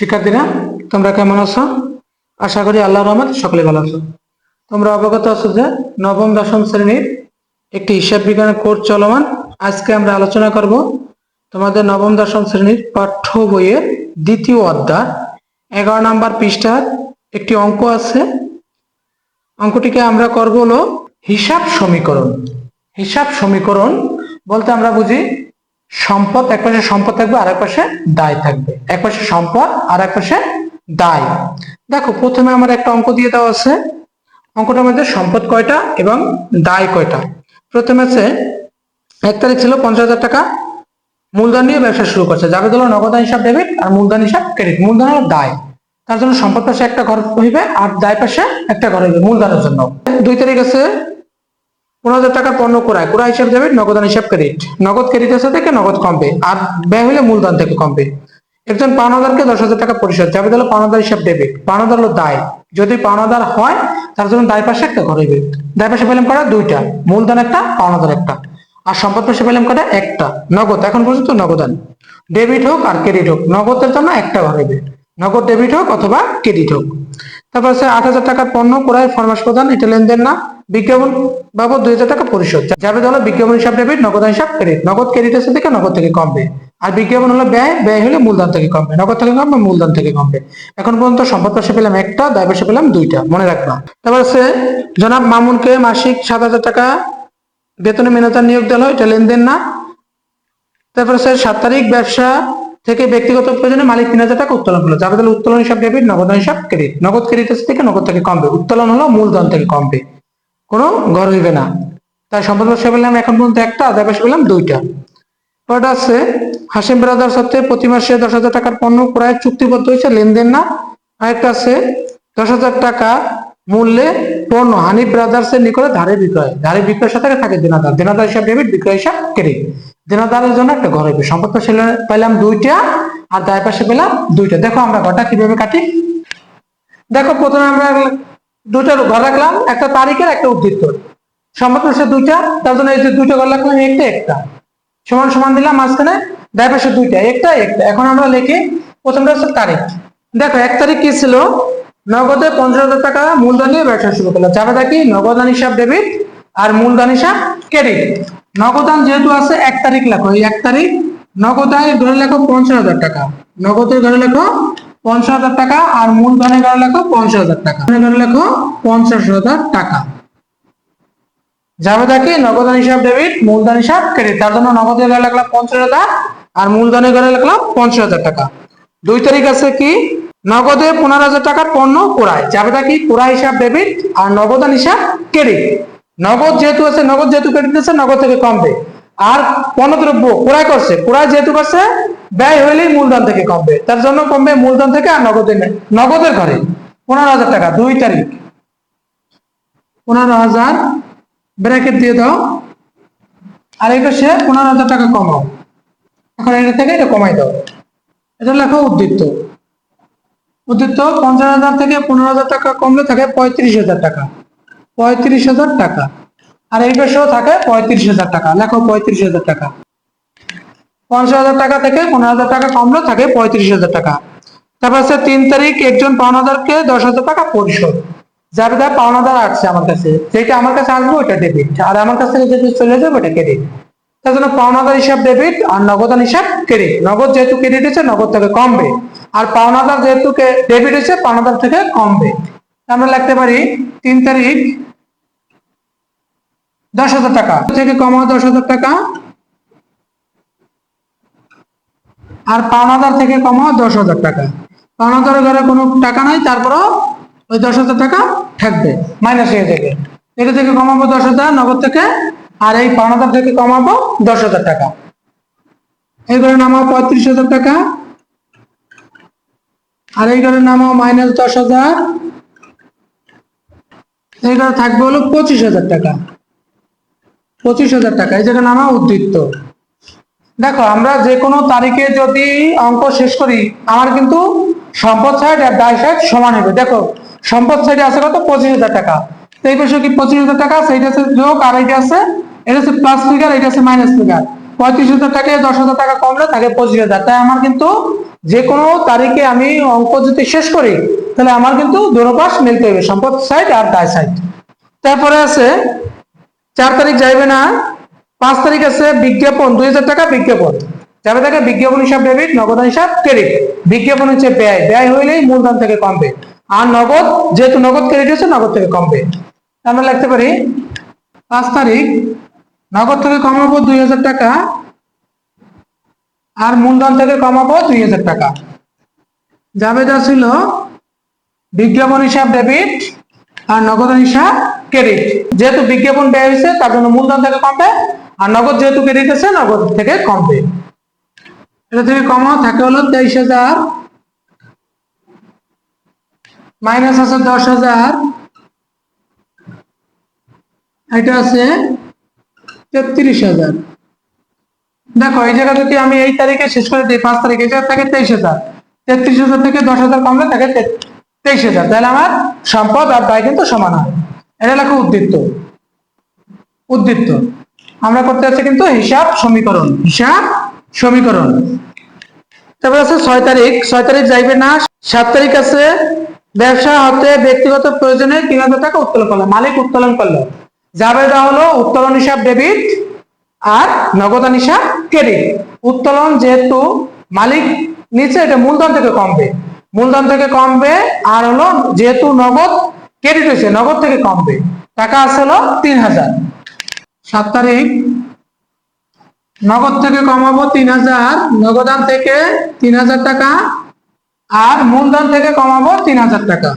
শিক্ষার্থীরা, তোমরা কেমন আছো? আশা করি আল্লাহ রহমত সকলে ভালো আছো। তোমরা অবগত আছো যে নবম, দশম শ্রেণির একটি হিসাব বিজ্ঞানের কোর্স চলমান। আজকে আমরা আলোচনা করব তোমাদের নবম, দশম শ্রেণির পাঠ্য বইয়ের দ্বিতীয় অধ্যায়। এগারো নাম্বার পৃষ্ঠার একটি অঙ্ক আছে। অঙ্কটিকে আমরা করব হলো হিসাব সমীকরণ। হিসাব সমীকরণ বলতে আমরা বুঝি সম্পদ, এক পাশে সম্পদ থাকবে আর এক পাশে দায় থাকবে। এক পাশে সম্পদ আর এক পাশে দায়। দেখো, প্রথমে আমার একটা অঙ্ক দিয়ে দেওয়া আছে। অঙ্কটার মধ্যে সম্পদ কয়টা এবং দায় কয়টা? প্রথমে আছে, এক তারিখ ছিল পঞ্চাশ হাজার টাকা। মূলধন নিয়ে ব্যবসা শুরু করছে। যাবে হলো নগদান হিসাব ডেবিট আর মূলধন হিসাব ক্রেডিট মূলধন হলো দায়। তার জন্য সম্পদ পাশে একটা ঘর হইবে আর দায় পাশে একটা ঘর হইবে মূলধনের জন্য। দুই তারিখ আছে পনেরো হাজার টাকার পণ্য ক্রয়। ক্রয় হিসাব দেবে নগদান হিসাব ক্রেডিট নগদ ক্রেডিটের সাথে নগদ কমবে আর ব্যয় হলে মূলধন থেকে কমবে একজন পাওনাদারকে দশ হাজার টাকা পরিশোধ যাবে তাহলে পাওনাদার হিসাব দেবে। পাওনাদার হলো দায়। যদি পাওনাদার হয়, তার জন্য দায় পাশে একটা ঘর হইবে। দায় পাশে পেলাম করা? দুইটা। মূলধন একটা, পাওনাদার একটা। আর সম্পদ পাশে পেলাম কটা একটা। নগদ। এখন পর্যন্ত নগদান। ডেবিট হোক আর ক্রেডিট হোক, নগদের জন্য একটা ঘর নগদ ডেবিট হোক অথবা ক্রেডিট হোক। তারপর আছে আট হাজার টাকার পণ্য, ক্রয় ফরমাস প্রদান, এটা লেনদেন না, বিজ্ঞাপন বাবদ দুই হাজার টাকা পরিশোধ। যাবে হলো বিজ্ঞাপন হিসাব ডেবিট নগদ হিসাব ক্রেডিট নগদ ক্রেডিটের থেকে নগদ থেকে কমবে? আর বিজ্ঞাপন হলো ব্যয় ব্যয় হলে মূলধন থেকে কমবে। নগদ থেকে কমবে, মূলধন থেকে কমবে। এখন পর্যন্ত সম্পদ পাশে পেলাম একটা দায় পাশে পেলাম দুইটা। মনে রাখলাম তারপর আছে, জনাব মামুনকে মাসিক সাত হাজার টাকা বেতনে মেনতার নিয়োগ দেওয়া হয় এটা লেনদেন না। তারপর স্যার সাত তারিখ ব্যবসা থেকে ব্যক্তিগত প্রয়োজনে মালিক তিন হাজার টাকা উত্তোলন হলো। যাবে তাহলে উত্তোলন হিসাব ডেবিট নগদ হিসাব ক্রেডিট নগদ ক্রেডিট থেকে নগদ থেকে কমবে। উত্তোলন হলো মূলধন থেকে কমবে। কোনো ঘর হইবে না। তাই সম্পদ ব্যবসা পেলাম এখন পর্যন্ত একটা আদায় ব্যবসা পেলাম দুইটা। পরটা আছে, হাসিম ব্রাদার সাথে প্রতি মাসে দশ হাজার টাকার পণ্য ক্রয়ের চুক্তিবদ্ধ হয়েছে, লেনদেন না। আরেকটা আছে, দশ হাজার টাকা মূল্যে পণ্য হানি ব্রাদার্স এর নিকটে ধারে বিক্রয়। ধারে বিক্রয়ের সাথে থাকে দেনাদার। দেনাদার হিসাব ডেবিট বিক্রয় হিসাব ক্রেডিট দেনাদারের জন্য একটা ঘর হইবে। সম্পদ পেলাম দুইটা, আর দায় পাশে পেলাম দুইটা। দেখো আমরা ঘরটা কীভাবে কাটি। দেখো প্রথমে আমরা দুটো ঘর রাখলাম, একটা তারিখের, একটা উদ্ধৃত সম্পদ পাশে দুইটা, তার জন্য এই যে দুইটা ঘর রাখলাম, একটা একটা। সমান সমান দিলাম, মাঝখানে দায় পাশে দুইটা, একটা একটা। এখন আমরা লিখি, প্রথমটা হচ্ছে তারিখ। দেখো, এক তারিখ কি ছিল? নগদে পঞ্চাশ হাজার টাকা মূলধন নিয়ে ব্যবসা শুরু করল যাবে দেখি নগদান হিসাব ডেবিট আর মূলধন হিসাব ক্রেডিট নগদান যেহেতু আছে, এক তারিখ লেখো। এই এক তারিখ নগদায় ধরে লেখো পঞ্চাশ হাজার টাকা। নগদের ঘরে লেখো পঞ্চাশ হাজার টাকা আর মূলধনের ঘরে লেখো পঞ্চাশ হাজার টাকা। ঘরে লেখো পঞ্চাশ হাজার টাকা। যাবে দেখি, নগদান হিসাব ডেবিট মূলধন হিসাব ক্রেডিট তার জন্য নগদের ঘরে লাগলাম পঞ্চাশ হাজার আর মূলধনের ঘরে লাগলাম পঞ্চাশ হাজার টাকা। দুই তারিখ আছে কি? নগদে পনেরো হাজার টাকার পণ্য কোরায় যাবে দেখি কোরাই হিসাব ডেবিট আর নগদান হিসাব ক্রেডিট নগদ যেহেতু আছে, নগদ যেহেতু ক্রেডিট আছে নগদ থেকে কমবে আর পণ্যদ্রব্য ক্রয় করছে, ক্রয় যেহেতু করছে, ব্যয় হইলেই মূলধন থেকে কমবে তার জন্য কমবে মূলধন থেকে আর নগদের নগদের ঘরে। পনেরো হাজার টাকা, দুই তারিখ। পনেরো হাজার ব্র্যাকেট দিয়ে দাও। আর এটা সে পনেরো হাজার টাকা কমাও। এখন এটা থেকে এটা কমাই দাও। এটা লেখো উদ্দীপ্ত উদ্দীপ্ত পঞ্চাশ হাজার থেকে পনেরো হাজার টাকা কমলে থাকে পঁয়ত্রিশ হাজার টাকা। পঁয়ত্রিশ হাজার টাকা। আর এই পেশেও থাকে পঁয়ত্রিশ হাজার টাকা। লেখো পঁয়ত্রিশ হাজার টাকা। পঞ্চাশ হাজার টাকা থেকে পনেরো হাজার টাকা কমলে থাকে পঁয়ত্রিশ হাজার টাকা। তারপর আছে তিন তারিখ, একজন পাওনাদারকে দশ হাজার টাকা পরিশোধ। যার যা পাওনাদার আসছে আমার কাছে, যেটা আমার কাছে আসবে ওটা ডেবিট আর আমার কাছ থেকে যেটা চলে যাবে ওটা ক্রেডিট তার জন্য পাওনাদার হিসাব ডেবিট আর নগদান হিসাব ক্রেডিট নগদ যেহেতু ক্রেডিট হচ্ছে নগদ থেকে কমবে। আর পাওনাদার যেহেতু ডেবিট হচ্ছে পাওনাদার থেকে কমবে। আমরা লিখতে পারি তিন তারিখ দশ হাজার টাকা। থেকে কমাও দশ হাজার টাকা। আর পাওনাদার থেকে কমাও দশ হাজার টাকা। পাওনাদারের ঘরে কোনো টাকা নাই, তারপরও ওই দশ হাজার টাকা থাকবে মাইনাস হয়ে যাবে। এটা থেকে কমাবো দশ হাজার, নগদ থেকে। আর এই পাওনাদার থেকে কমাবো দশ হাজার টাকা। এই ঘরে নামাও পঁয়ত্রিশ হাজার টাকা। আর এই ঘরে নামাও মাইনাস দশ হাজার। এই ঘরে থাকবে হলো পঁচিশ হাজার টাকা। পঁচিশ হাজার টাকা। এই জায়গায় নামা উদ্বৃত্ত দেখো, আমরা যে কোনো তারিখে যদি অঙ্ক শেষ করি, আমার কিন্তু সম্পদ সাইড আর দায় সাইড সমান হবে। দেখো, সম্পদ সাইডে আছে কত? পঁচিশ হাজার টাকা। এই পাশে কি পঁচিশ হাজার টাকা সেইটা আছে যোগ, আর এইটা আছে, এটা হচ্ছে প্লাস ফিগার এটা আছে মাইনাস ফিগার পঁয়ত্রিশ হাজার টাকায় দশ হাজার টাকা কমলে থাকে পঁচিশ হাজার। তাই আমার কিন্তু যে কোনো তারিখে আমি অঙ্ক যদি শেষ করি, তাহলে আমার কিন্তু দুটো পাশ মিলতে হবে, সম্পদ সাইড আর দায় সাইড তারপরে আছে চার তারিখ যাইবে না, পাঁচ তারিখ আছে বিজ্ঞাপন, দুই হাজার টাকা বিজ্ঞাপন। যাবে থাকে বিজ্ঞাপন হিসাব ডেবিট নগদ হিসাব ক্রেডিট বিজ্ঞাপন হচ্ছে ব্যয় ব্যয় হইলেই মূলধন থেকে কমবে। আর নগদ, যেহেতু নগদ ক্রেডিট হচ্ছে নগদ থেকে কমবে। আমরা লিখতে পারি, পাঁচ তারিখ, নগদ থেকে কমাবো দুই হাজার টাকা, আর মূলধন থেকে কমাবো দুই হাজার টাকা। যাবে যা ছিল বিজ্ঞাপন হিসাব ডেবিট আর নগদ হিসাব ক্রেডিট যেহেতু বিজ্ঞাপন ব্যয় হয়েছে, তার জন্য মূলধন থেকে কমবে। আর নগদ যেহেতু ক্রেডিট আছে, নগদ থেকে কমবে। এটা থেকে কমা থাকে হলো তেইশ হাজার মাইনাস আছে দশ হাজার, এটা আছে তেত্রিশ হাজার। দেখো, এই জায়গা যদি আমি এই তারিখে শেষ করে দিই, পাঁচ তারিখে থাকে তেইশ হাজার। তেত্রিশ হাজার থেকে দশ হাজার কমলে থাকে তেইশ হাজার। তাহলে আমার সম্পদ আর ব্যয় কিন্তু সমান হয়। এটা লেখো উদ্দীপ্ত। উদ্দীপ্ত। আমরা করতে যাচ্ছি কিন্তু হিসাব সমীকরণ। হিসাব সমীকরণ। তারপর আছে ছয় তারিখ। ছয় তারিখ যাইবে না। সাত তারিখ আছে ব্যবসা হতে ব্যক্তিগত প্রয়োজনে তিন হাজার টাকা উত্তোলন করল। মালিক উত্তোলন করল। যাবে দেওয়া হলো উত্তোলন হিসাব ডেবিট আর নগদান হিসাব ক্রেডিট উত্তোলন যেহেতু মালিক নিচে এটা মূলধন থেকে কমবে। মূলধন থেকে কমবে, আর হলো যেহেতু নগদ ক্রেডিট হয়েছে, নগদ থেকে কমবে। টাকা আছে হলো তিন হাজার। সাত তারিখ। নগদ থেকে কমাবো তিন হাজার, নগদান থেকে তিন হাজার টাকা, আর মূলধন থেকে কমাবো তিন হাজার টাকা।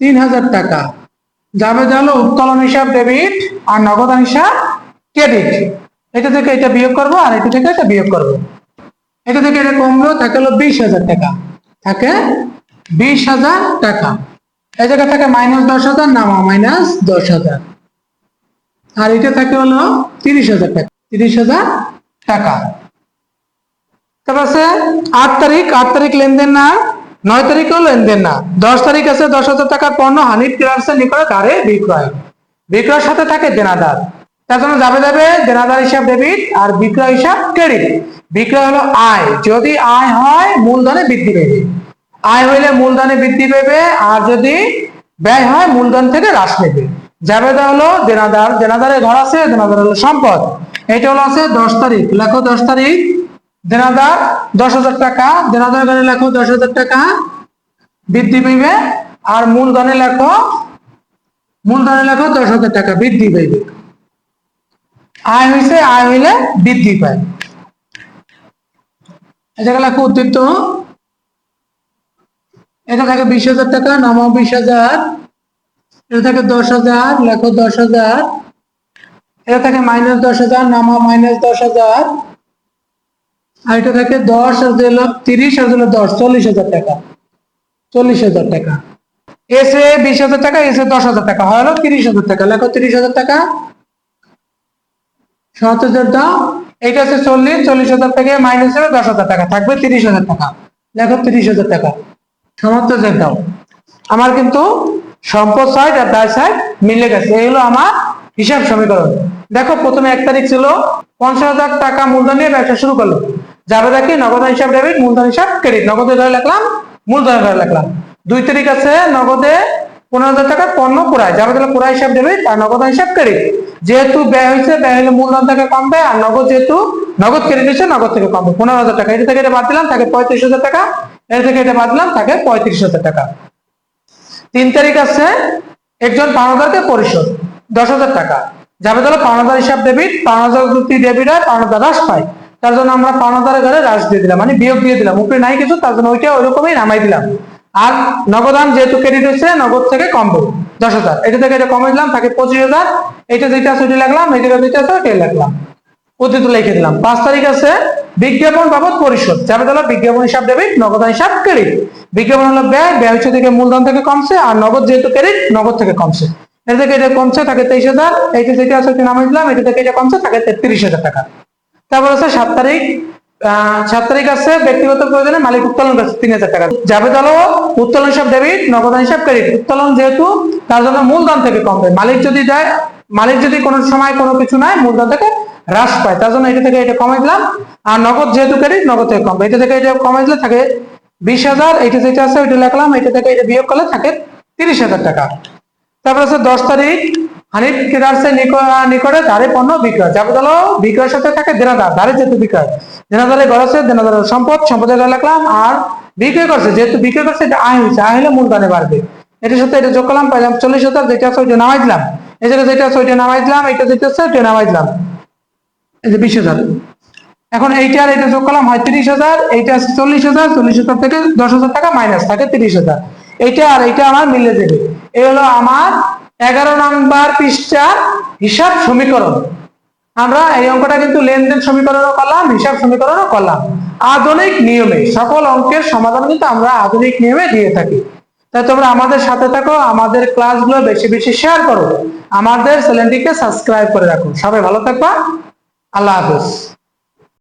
তিন হাজার টাকা। যাবে হলো উত্তোলন হিসাব ডেবিট আর নগদান হিসাব ক্রেডিট এটা থেকে এটা বিয়োগ করব, আর এটা থেকে এটা বিয়োগ করব। এটা থেকে এটা কমলো থাকে হলো বিশ হাজার টাকা। থাকে বিশ হাজার টাকা। এই জায়গা থাকে মাইনাস দশ হাজার, নামা মাইনাস দশ হাজার। আর এটা থাকে হলো তিরিশ হাজার টাকা, তিরিশ হাজার টাকা। তারপর আছে আট তারিখ আট তারিখ লেনদেন না, নয় তারিখও লেনদেন না। দশ তারিখ আছে, দশ হাজার টাকার পণ্য হানিফ ক্লার্সের নিকটে ধারে বিক্রয়। বিক্রয়ের সাথে থাকে দেনাদার। তার জন্য যাবে যাবে দেনাদার হিসাব ডেবিট আর বিক্রয় হিসাব ক্রেডিট বিক্রয় হলো আয়। যদি আয় হয়, মূলধনে বৃদ্ধি পেবে। আয় হইলে মূলধনে বৃদ্ধি পেবে, আর যদি ব্যয় হয়, মূলধন থেকে হ্রাস পেবে। জাবেদা হলো দেনাদার। দেনাদারের ঘর আছে, দেনাদার হলো সম্পদ। এটা হলো আছে দশ তারিখ। লেখো দশ তারিখ। দেনাদার দশ হাজার টাকা। দেনাদার ঘরে লেখো দশ হাজার টাকা। বৃদ্ধি পেবে, আর মূলধনে লেখো মূলধনে লেখো দশ হাজার টাকা। বৃদ্ধি পাইবে আয় হইছে, আয় হইলে বৃদ্ধি পায়। এটা লেখো উদ্দীপ্ত এটা থাকে বিশ হাজার টাকা নামাও বিশ হাজার। এটা থাকে দশ হাজার, লেখো দশ হাজার। এটা থাকে মাইনাস দশ হাজার নামাও মাইনাস দশ হাজার। আর এটা থাকে দশ আর দিল তিরিশ আর দিল দশ, চল্লিশ হাজার টাকা। চল্লিশ হাজার টাকা। এসে বিশ হাজার টাকা এসে দশ হাজার টাকা। হয় হলো তিরিশ হাজার টাকা। লেখো তিরিশ হাজার টাকা। সাত হাজার দাও। এইটা হচ্ছে চল্লিশ চল্লিশ হাজার থেকে মাইনাস হবে দশ হাজার টাকা, থাকবে তিরিশ হাজার টাকা। লেখো তিরিশ হাজার টাকা। সমাপ্ত যে দাও। আমার কিন্তু সম্পদ সাইড আর দায় সাইড মিলে গেছে। এই হলো আমার হিসাব সমীকরণ। দেখো, প্রথমে এক তারিখ ছিল, পঞ্চাশ হাজার টাকা মূলধন নিয়ে ব্যবসা শুরু করল। যাবে দেখি, নগদ হিসাব ডেবিট মূলধন হিসাব ক্রেডিট নগদে ধরে লিখলাম মূলধনে ধরে লিখলাম দুই তারিখ আছে, নগদে পনেরো হাজার টাকা পণ্য পুরায় যাবে তাহলে পুরা হিসাব ডেবিট আর নগদ হিসাব ক্রেডিট যেহেতু ব্যয় হয়েছে, ব্যয় হলে মূলধন থেকে কমবে আর নগদ যেহেতু নগদ ক্রেডিট হচ্ছে নগদ থেকে কমবে পনেরো হাজার টাকা। এটা থেকে এটা বাদ দিলাম, তাকে পঁয়ত্রিশ হাজার টাকা। এটা থেকে এটা বাদ দিলাম, তাকে পঁয়ত্রিশ হাজার টাকা। তিন তারিখ আছে, একজন পাওনাদারকে পরিশোধ, দশ হাজার টাকা। যাবে তাহলে পাওনাদার হিসাব ডেবিট পাওনাদার যদি ডেবিট হয় পাওনাদার হ্রাস পায়। তার জন্য আমরা পাওনাদারের ঘরে হ্রাস দিয়ে দিলাম মানে বিয়োগ দিয়ে দিলাম। উপরে নাই কিছু, তার জন্য ওইটা ওইরকমই নামাই দিলাম। আর নগদান যেহেতু ক্রেডিট হচ্ছে নগদ থেকে কমবে দশ হাজার। এটা থেকে এটা কমে দিলাম, তাকে পঁচিশ হাজার। এটা যেটা আছে ওইটা লাগলাম এটা যেটা আছে ওইটা লাগলাম পদ্ধতি লিখে দিলাম। পাঁচ তারিখ আছে বিজ্ঞাপন বাবদ পরিশোধ। যাবে তাহলে বিজ্ঞাপন হিসাব ডেবিট নগদ হিসাব ক্রেডিট বিজ্ঞাপন হলো ব্যয় ব্যয় হচ্ছে থেকে মূলধন থেকে কমছে আর নগদ যেহেতু ক্রেডিট নগদ থেকে কমছে। এটা থেকে এটা কমছে থাকে তেইশ হাজার। এইটা যেটা আছে ওইটা নামাই দিলাম, এটা থেকে এটা কমছে থাকে তেত্রিশ হাজার টাকা। তারপর আছে সাত তারিখ সাত তারিখ ব্যক্তিগত প্রয়োজনে মালিক উত্তোলন তিন হাজার টাকা। উত্তোলন হিসাব ডেবিট হিসাব ক্রেডিট উত্তোলন যেহেতু তার জন্য থেকে কমবে মালিক যদি দেয়, মালিক যদি কোনো সময় কোনো কিছু নাই মূলধন থেকে হ্রাস পায়। তার জন্য এটা থেকে এটা কমাই দিলাম। আর নগদ যেহেতু ক্রেডিট নগদ থেকে কম। এটা থেকে এটা কমাই দিলে থাকে বিশ হাজার, এটা যেটা আছে ওইটা লিখলাম, এটা থেকে এটা বিয়োগ করলে থাকে তিরিশ হাজার টাকা। তারপর আছে দশ তারিখ, হানিফ নিক- নিকটে ধারে পণ্য বিক্রয়। যাব বিক্রয়ের সাথে থাকে দেনাদার, ধারে যেহেতু বিক্রয়। দেনাদারে ঘর আছে, দেনাদারের সম্পদ, সম্পদের ঘর লিখলাম আর বিক্রয় করছে। যেহেতু বিক্রয় করছে, এটা আয় হয়েছে আয় হলে মূলধনে বাড়বে। এটার সাথে এটা যোগ করলাম, পাইলাম চল্লিশ হাজার, যেটা আছে ওইটা নামাই দিলাম। জায়গায় যেটা আছে ওইটা নামাই দিলাম এটা যেটা আছে ওইটা নামাই দিলাম। এই যে বিশ হাজার। এখন এইটা আর এটা যোগ করলাম হয় তিরিশ হাজার, এইটা আছে চল্লিশ হাজার চল্লিশ হাজার থেকে দশ হাজার টাকা মাইনাস থাকে তিরিশ হাজার। এইটা আর এইটা আমার মিলে দেবে এই হলো আমার এগারো নাম্বার পৃষ্ঠার হিসাব সমীকরণ। আমরা এই অঙ্কটা কিন্তু লেনদেন সমীকরণও করলাম, হিসাব সমীকরণও করলাম। আধুনিক নিয়মে সকল অঙ্কের সমাধান কিন্তু আমরা আধুনিক নিয়মে দিয়ে থাকি। তাই তোমরা আমাদের সাথে থাকো, আমাদের ক্লাসগুলো বেশি বেশি শেয়ার করো। আমাদের চ্যানেলটিকে সাবস্ক্রাইব করে রাখো। সবাই ভালো থাকবা। আল্লাহ হাফেজ।